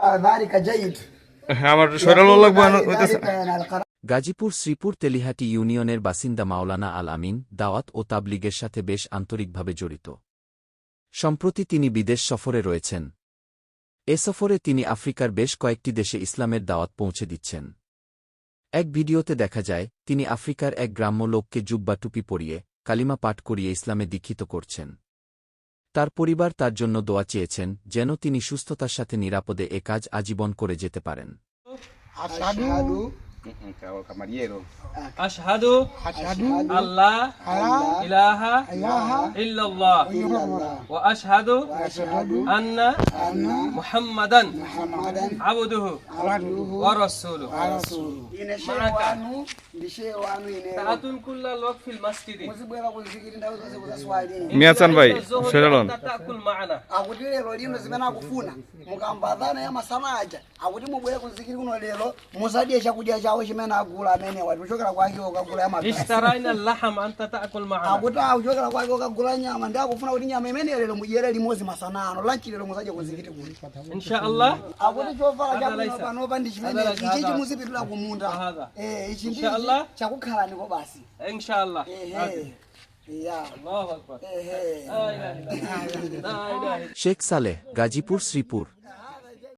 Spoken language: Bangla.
آه، ذلك جيد হ্যাঁ আমার শরীর ভালো লাগবে না হইতেছে ذلك يعني القراءة গাজীপুর শ্রীপুর তেলিহাটি ইউনিয়নের বাসিন্দা মাওলানা আল আমিন দাওয়াত ও তাবলিগের সাথে বেশ আন্তরিকভাবে জড়িত সম্প্রতি তিনি বিদেশ সফরে রয়েছেন এ সফরে তিনি আফ্রিকার বেশ কয়েকটি দেশে ইসলামের দাওয়াত পৌঁছে দিচ্ছেন এক ভিডিওতে দেখা যায় তিনি আফ্রিকার এক গ্রাম্য লোককে জুব্বা টুপি পরিয়ে কালিমা পাঠ করিয়ে ইসলামে দীক্ষিত করছেন তার পরিবার তার জন্য দোয়া চেয়েছেন, যেন তিনি সুস্থতার সাথে নিরাপদে এ কাজ আজীবন করে যেতে পারেন। كماريرو أشهد أشهد الله لا إله إلا الله وأشهد أن محمدا عبده ورسوله معك كل الوقت في المسجد مياتان باي شلون تأكل معنا أقول لي رودي مزمنا كفونا مقام بعضنا يا مسانا أجا أقول لي مبوي كنزكي كنوليلو مزادي يا شاكودي uchimene agula amenewa tikuchokera